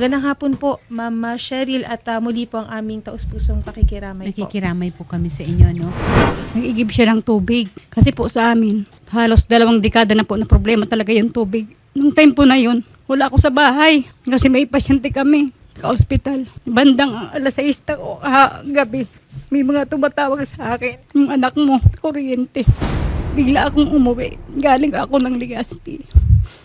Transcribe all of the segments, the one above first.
Magandang hapon po, Ma'am Cheryl at ah, muli po ang aming taus-pusong pakikiramay po. Nakikiramay po kami sa inyo, no? Nag-igib siya ng tubig. Kasi po sa amin, halos dalawang dekada na po na problema talaga yung tubig. Nung time po na yun, wala ako sa bahay. Kasi may pasyente kami sa ospital. Bandang alas 6 na o ah, gabi, may mga tumatawag sa akin. Yung anak mo, kuryente. Bigla akong umuwi. Galing ako ng Legazpi.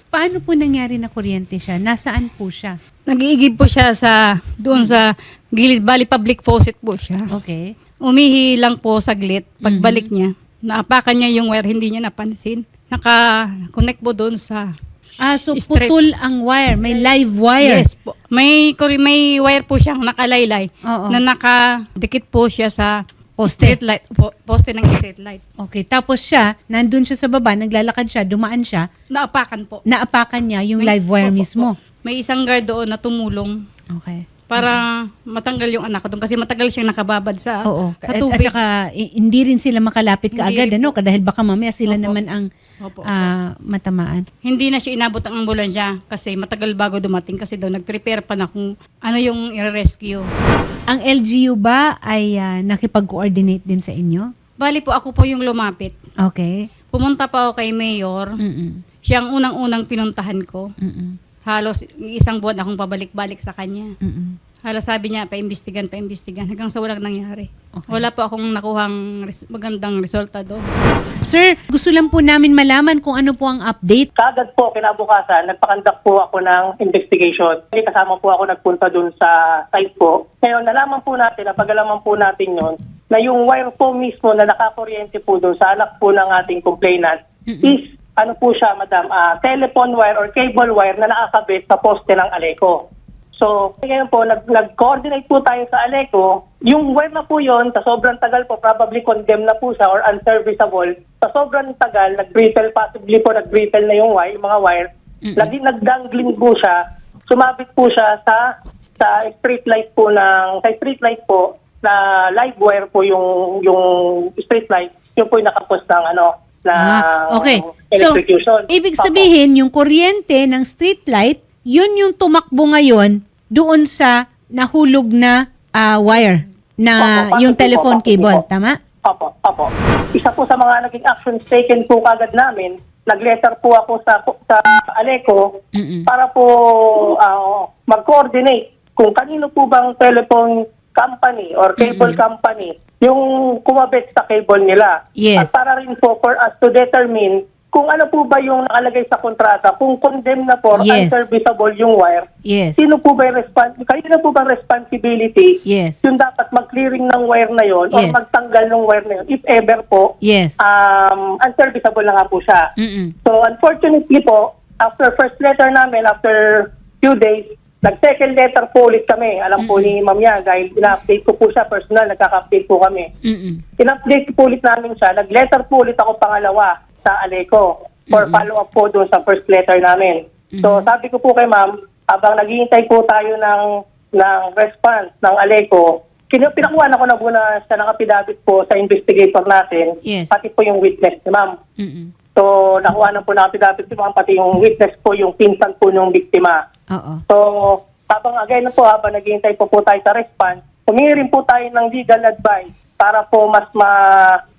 Paano po nangyari na kuryente siya? Nasaan po siya? Nag-iigib po siya sa doon sa gilid bali public faucet po siya. Okay. Umihi lang po saglit. Pagbalik niya, naapakan niya yung wire, hindi niya napansin. Naka-connect po doon sa... Ah, so Straight. putol ang wire. May live wire. Yes po. May, kuri- may wire po siyang nakalaylay Oo. na nakadikit po siya sa Poste. street light. Po, poste ng street light. Okay. Tapos siya, nandun siya sa baba, naglalakad siya, dumaan siya, Naapakan po. naapakan niya yung May- live wire Opo, mismo. opo. May isang guard doon na tumulong Okay. para matanggal yung anak ko doon kasi matagal siyang nakababad sa, Oo. sa At, at tubig. saka, i- hindi rin sila makalapit Hindi kaagad, rin ano? Dahil baka mamaya sila Opo. naman ang Opo, opo. ah, matamaan. Hindi na siya inabot ang ambulansya kasi matagal bago dumating kasi daw nag-prepare pa na kung ano yung i-rescue. Ang LGU ba ay ah, nakipag-coordinate din sa inyo? Bali po ako po yung lumapit. Okay. Pumunta pa ako kay Mayor. Mm-mm. Siya ang unang-unang pinuntahan ko. Mm-mm. Halos isang buwan akong pabalik-balik sa kanya. Mm-mm. Halos sabi niya, paimbestigan, paimbestigan. Hanggang sa walang nangyari. Okay. Wala po akong nakuhang res- magandang resulta doon. Sir, gusto lang po namin malaman kung ano po ang update. Kagad po, kinabukasan, nagpakandak po ako ng investigation. Hindi kasama po ako nagpunta dun sa site po. Ngayon, nalaman po natin, napagalaman po natin yon na yung wire po mismo na nakakuryente po dun sa anak po ng ating complainant is, ano po siya, madam, ah, telephone wire or cable wire na nakakabit sa poste ng Aleco. So, ngayon po, nag- nag-coordinate po tayo sa Aleco. Yung wire na po yon sa sobrang tagal po, probably condemned na po siya or unserviceable. Sa sobrang tagal, nag-brittle, possibly po nag-brittle na yung wire, yung mga wire. Lagi nagdangling po siya. Sumabit po siya sa sa street light po ng sa street light po na live wire po yung yung street light. Yung po yung nakapos ng ano na Ah, okay. So, electrocution. ibig sabihin, yung kuryente ng street light, yun yung tumakbo ngayon doon sa nahulog na ah, wire na Opo, yung telephone po, cable. po. Tama? Opo, opo. Isa po sa mga naging actions taken po kagad namin, nag-letter po ako sa sa Aleco Mm-mm. para po ah, mag-coordinate kung kanino po bang telephone company or cable company yung kumabit sa cable nila. Yes. At para rin po for us to determine kung ano po ba yung nakalagay sa kontrata, kung condemn na po, Yes. unserviceable yung wire, Yes. sino po ba yung respons- kanino po bang responsibility Yes. yung dapat mag-clearing ng wire na yon or Yes. magtanggal ng wire na yon if ever po Yes. um, unserviceable na nga po siya. Mm-mm. So unfortunately po, after first letter namin, after few days, nag-second letter po ulit kami. Alam po ni Ma'am Yan, dahil ina-update ko po siya personal, nagkaka-update po kami. Mm-mm. In-update po ulit namin siya. Nag-letter po ulit ako pangalawa sa Aleco for follow-up po doon sa first letter namin. So sabi ko po kay ma'am, habang naghihintay po tayo ng, ng response ng Aleco, pinakuha na ko na po na siya ng affidavit po sa investigator natin, Yes. pati po yung witness ni ma'am. Mm-mm. So nakuha na po ng affidavit si ma'am, pati yung witness po, yung pinsan po ng biktima. Oo. So, habang again po, habang naghihintay po po tayo sa response, humingi rin po tayo ng legal advice para po mas ma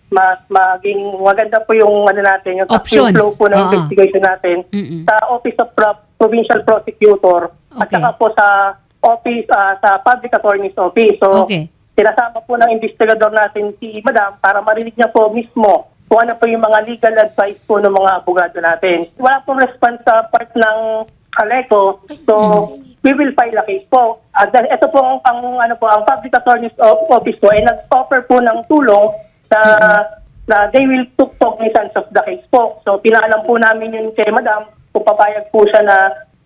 mas maging maganda po yung ano natin, yung Options. flow po ng Oo. investigation natin Mm-mm. sa Office of Pro- Provincial Prosecutor at Okay. saka po sa office ah, sa Public Attorney's Office. So, Okay. sinasama po ng investigador natin si Madam para marinig niya po mismo kung ano po yung mga legal advice po ng mga abogado natin. Wala pong response sa part ng Aleco, so we will file a case po. At dahil ito po ang, ang ano po ang Public Attorney's O- Office po ay nag-offer po ng tulong na na they will took cognizance of the case po. So pinaalam po namin yun kay Madam kung papayag po siya na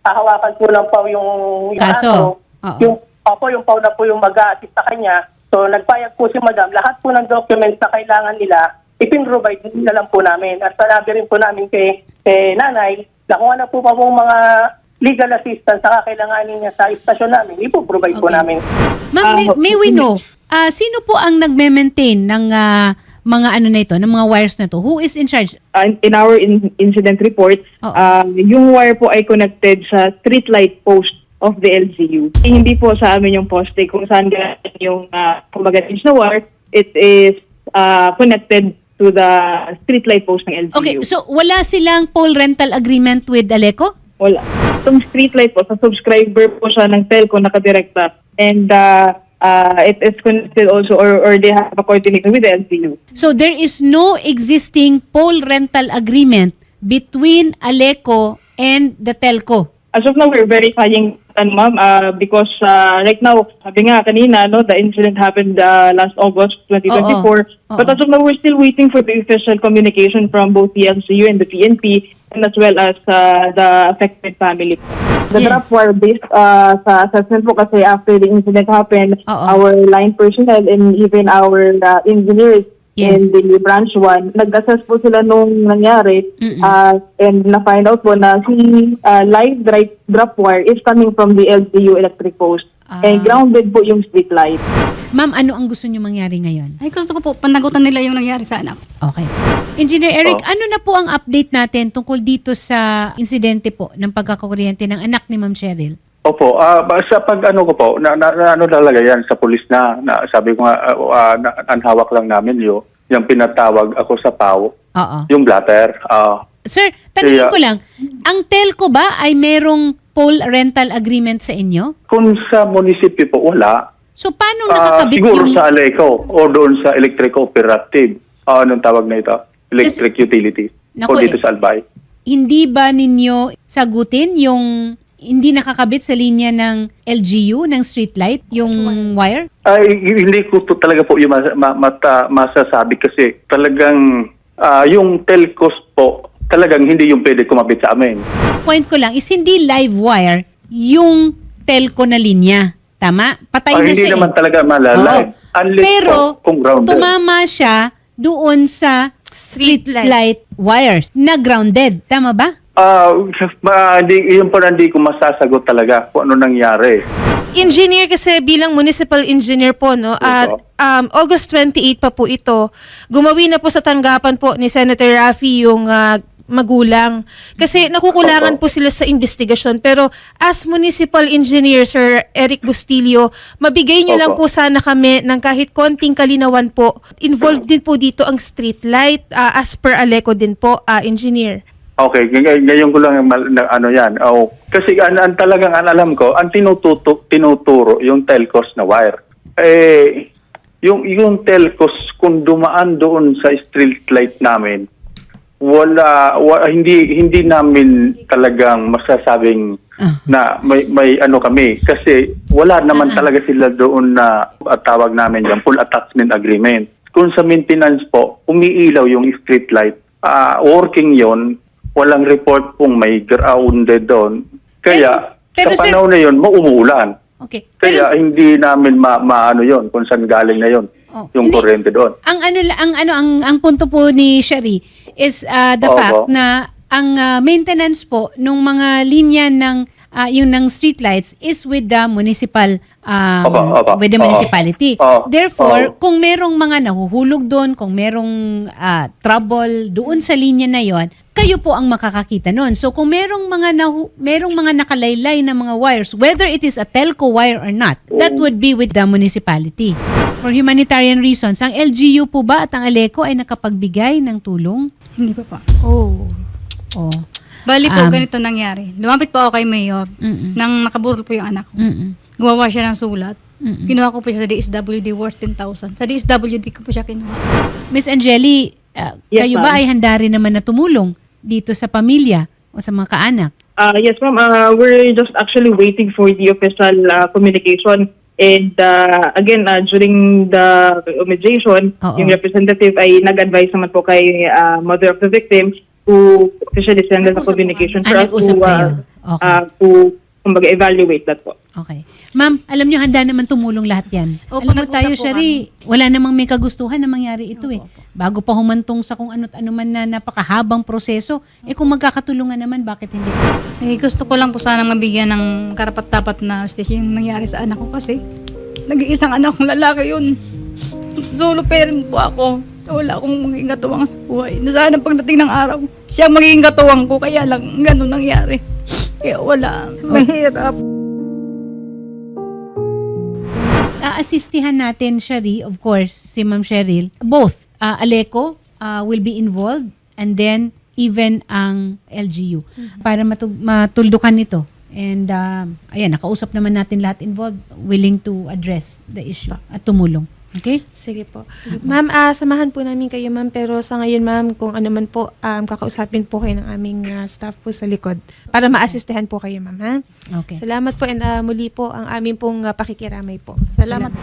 hahawakan po lang po yung, yung Kaso. Oo. yung Opo, yung pau na po yung mag-a-assist sa kanya. So, nagpayag po si Madam. Lahat po ng documents na kailangan nila, ipin-provide na lang po namin. At sanabi rin po namin kay, kay nanay na kung ano po pa pong mga legal assistance na kakailanganin niya sa istasyon namin, ipoprovide po Okay. namin. Ma'am, may, may we know, ah, sino po ang nagme-maintain ng ah, mga ano na ito, ng mga wires na to? Who is in charge? uh, in our in- incident report, Oo. uh, yung wire po ay connected sa street light post of the LGU. Eh, Hindi po sa amin yung poste kung saan galing yung uh, kumbaga na wire. It is uh, connected to the street light post ng LGU. Okay, so wala silang pole rental agreement with Aleco? Wala. Itong street light po, sa subscriber po siya ng telco nakadirekta. And uh, uh, it is connected also or, or they have a coordination with the LGU. So there is no existing pole rental agreement between Aleco and the telco. As of now, we're verifying and ma'am uh, because uh, right now, sabi nga kanina, no, the incident happened uh, last August 2024. Oo. But as of now, we're still waiting for the official communication from both the LCU and the PNP and as well as uh, the affected family. The Yes. draft wire based uh, sa assessment po kasi after the incident happened, Oo. our line personnel and even our uh, engineers Yes. in the branch 1, nag-assess po sila nung nangyari Mm-mm. uh, and na-find out po na si uh, live dri- drop wire is coming from the LCU electric post Ah. and grounded po yung street light. Ma'am, ano ang gusto niyo mangyari ngayon? Ay, gusto ko po, panagutan nila yung nangyari sa anak. Okay. Engineer Eric, Oh. ano na po ang update natin tungkol dito sa insidente po ng pagkakakuryente ng anak ni Ma'am Cheryl? Opo, ah ba- sa pag ano ko po, na, na, na- ano talaga yan sa pulis na, na sabi ko nga, ah, ah, na, ang hawak lang namin yo, yung pinatawag ako sa PAO, Oo. yung blatter. ah Sir, tanungin Kaya- ko lang, ang telco ba ay merong pole rental agreement sa inyo? kung sa munisipyo po wala, So paano ah, nakakabit siguro yung... sa Aleco o doon sa electric cooperative. Ah, anong tawag na ito? Electric utilities. Naku, o dito eh. sa Albay. Hindi ba ninyo sagutin yung hindi nakakabit sa linya ng LGU, ng streetlight, yung wire? Ay, hindi ko to talaga po yung mas- ma- mata- masasabi kasi talagang ah, yung telcos po, talagang hindi yung pwede kumabit sa amin. Point ko lang is hindi live wire yung telco na linya. Tama? Patay Ah, na hindi siya naman eh. talaga malalive. Oo. Unless Pero po, kung grounded. tumama siya doon sa street light. light wires na grounded. Tama ba? Ah, ma, hindi, yun po na hindi ko masasagot talaga kung ano nangyari. Engineer kasi bilang municipal engineer po, no, at um, August 28 pa po ito, gumawi na po sa tanggapan po ni Senator Raffy yung ah, magulang. Kasi nakukulangan Opo. po sila sa investigasyon. Pero as municipal engineer, Sir Eric Bustilio, mabigay niyo lang po sana kami ng kahit konting kalinawan po. Involved din po dito ang street light ah, as per Aleco din po, ah, engineer. Okay, ngay- ngayon ko lang mal- na, ano yan. Oh, kasi ang, ang talagang ang alam ko, ang tinututo, tinuturo yung telcos na wire. Eh, yung, yung telcos, kung dumaan doon sa street light namin, wala, wa, hindi hindi namin talagang masasabing Ah. na may may ano kami kasi wala naman talaga sila doon na at tawag namin yan full attachment agreement. Kung sa maintenance po, umiilaw yung street light, ah, working yon walang report kung may grounded doon. Kaya Pero- pero sa sir- panahon na yon maumuulan. Okay. Pero Kaya hindi namin ma, maano yon kung saan galing na yon Oh, yung hindi. kuryente doon. ang ano ang ano ang ang punto po ni Sherry is uh, the Opo. fact na ang uh, maintenance po nung mga linya ng uh, yung ng streetlights is with the municipal um, Opo, opo. with the municipality. Oo. Therefore, Oo. kung merong mga nahuhulog doon, kung merong ah, trouble doon sa linya na 'yon, kayo po ang makakakita noon. So kung merong mga nahu- merong mga nakalaylay na mga wires, whether it is a telco wire or not, that would be with the municipality. For humanitarian reasons, ang LGU po ba at ang Aleco ay nakapagbigay ng tulong? Hindi pa pa. Oh. Oh. Bali po, Um, ganito nangyari. Lumapit po ako kay Mayor Mm-mm. nang nakaburol po yung anak ko. Mm-mm. Gumawa siya ng sulat. Mm-mm. Kinuha ko po siya sa DSWD worth 10,000. Sa DSWD ko po siya kinuha. Miss Angeli, ah, Yes, kayo ba ay handa rin naman na tumulong dito sa pamilya o sa mga kaanak? Uh, yes, ma'am. Uh, we're just actually waiting for the official uh, communication. And uh, again, uh, during the mediation, Oo. yung representative ay nag-advise naman po kay uh, mother of the victim to officially send us a communication Ah, for us to, kayo. uh, Okay. uh, to kumbaga, evaluate that po. Okay. Ma'am, alam nyo, handa naman tumulong lahat yan. Opo, alam mo nag-usap tayo, po Shari, wala namang may kagustuhan na mangyari ito eh. Bago pa humantong sa kung ano't ano man na napakahabang proseso, eh kung magkakatulungan naman, bakit hindi? Eh, gusto ko lang po sana mabigyan ng karapat-dapat na station yung nangyari sa anak ko kasi nag-iisang anak kong lalaki yun. Solo parent po ako. Wala akong magiging katuwang sa buhay. Na sana pagdating ng araw, siya ang magiging katuwang ko. Kaya lang, ganun nangyari. Kaya wala. Mahirap. Aasistihan natin, Shari, of course, si Ma'am Cheryl. Both, uh, Aleco uh, will be involved and then even ang LGU mm-hmm. para matug- matuldukan nito. And um, ayan, nakausap naman natin lahat involved, willing to address the issue at tumulong. Okay? Sige po. Ma'am, ah, samahan po namin kayo, ma'am. Pero sa ngayon, ma'am, kung ano man po, um, kakausapin po kayo ng aming ah, staff po sa likod para maasistehan po kayo, ma'am. Ha? Okay. Salamat po and ah, muli po ang aming pong ah, pakikiramay po. Salamat po.